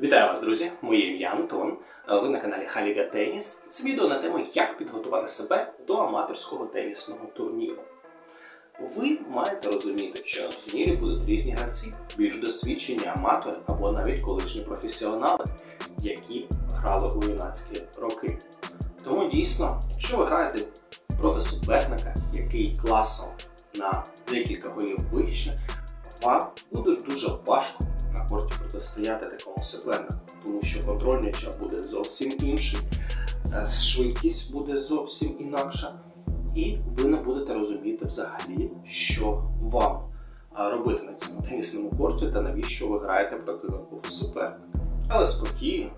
Вітаю вас, друзі! Моє ім'я Антон. Е, Ви на каналі Халіга Теніс. Це відео на тему, як підготувати себе до аматорського тенісного турніру. Ви маєте розуміти, що на турнірі будуть різні гравці, більш досвідчені аматори або навіть колишні професіонали, які грали у юнацькі роки. Тому дійсно, якщо ви граєте проти суперника, який класом на декілька голів вище, вам буде дуже важко на корті протистояти такому супернику, тому що контроль м'яча буде зовсім інший, е, швидкість буде зовсім інакша, і ви не будете розуміти взагалі, що вам робити на цьому тенісному корті та навіщо ви граєте проти такого суперника. Але спокійно,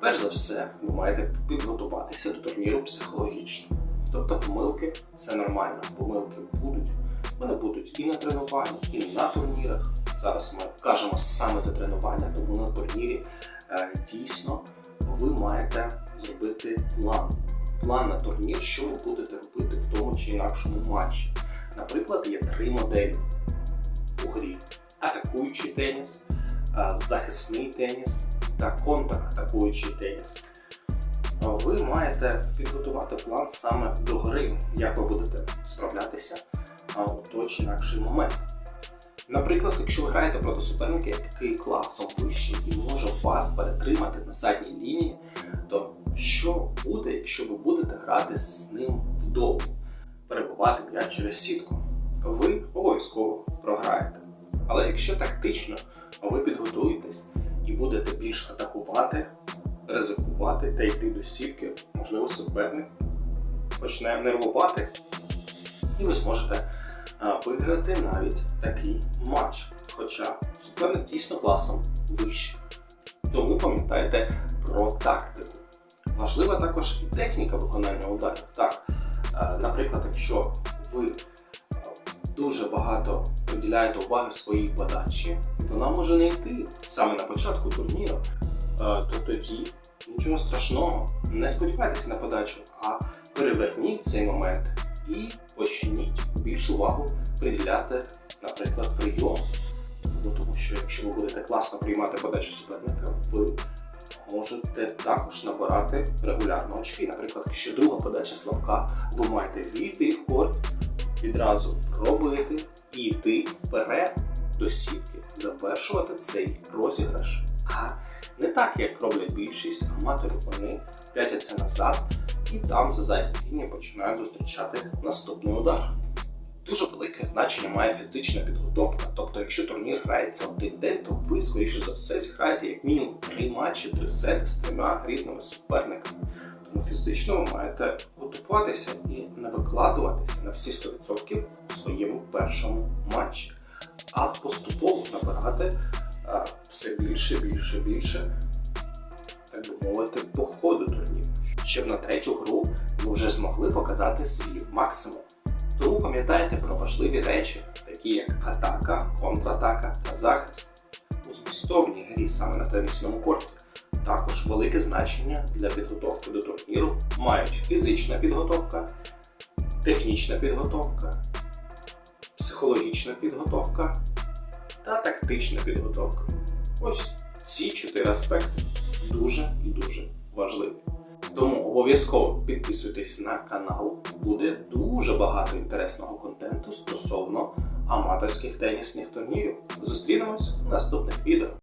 перш за все, ви маєте підготуватися до турніру психологічно. Тобто помилки це нормально, помилки будуть. Вони будуть і на тренуванні, і на турнірах. Зараз ми кажемо саме за тренування, тому на турнірі е, дійсно ви маєте зробити план. План на турнір, що ви будете робити в тому чи інакшому матчі. Наприклад, є три моделі у грі: атакуючий теніс, е, захисний теніс та контратакуючий теніс. Ви маєте підготувати план саме до гри, як ви будете справлятися у той чи інакший момент. Наприклад, якщо ви граєте проти суперника, який класом вищий і може вас перетримати на задній лінії, то що буде, якщо ви будете грати з ним вдовго, перебувати м'яч через сітку? Ви обов'язково програєте. Але якщо тактично ви підготуєтесь і будете більш атакувати, ризикувати та йти до сітки, можливо, суперник почне нервувати, і ви зможете виграти навіть такий матч. Хоча суперник дійсно класом вищий. Тому пам'ятайте про тактику. Важлива також і техніка виконання ударів. Так, наприклад, якщо ви дуже багато приділяєте уваги своїй подачі, вона може не йти саме на початку турніру, то тоді нічого страшного, не сподівайтеся на подачу, а переверніть цей момент і почніть більшу увагу приділяти, наприклад, прийом. Ну, тому що якщо ви будете класно приймати подачу суперника, ви можете також набирати регулярно очки. Наприклад, якщо друга подача слабка, ви маєте війти в корт, відразу пробити і йти вперед до сітки, завершувати цей розіграш. А не так, як роблять більшість аматорів, вони п'ятяться назад і там за лінії починають зустрічати наступний удар. Дуже велике значення має фізична підготовка. Тобто, якщо турнір грається один день, то ви, скоріше за все, зіграєте як мінімум три матчі, три сети з трьома різними суперниками. Тому фізично ви маєте готуватися і не викладуватися на всі 100% у своєму першому матчі, а поступово набирати а, все більше, більше, більше, так би мовити, по ходу турніру, щоб на третю гру ви вже змогли показати свій максимум. Тому пам'ятайте про важливі речі, такі як атака, контратака та захист. У змістовній грі саме на тенісному корті також велике значення для підготовки до турніру мають фізична підготовка, технічна підготовка, психологічна підготовка та тактична підготовка. Ось ці чотири аспекти дуже і дуже важливі. Тому обов'язково підписуйтесь на канал, буде дуже багато інтересного контенту стосовно аматорських тенісних турнірів. Зустрінемось в наступних відео.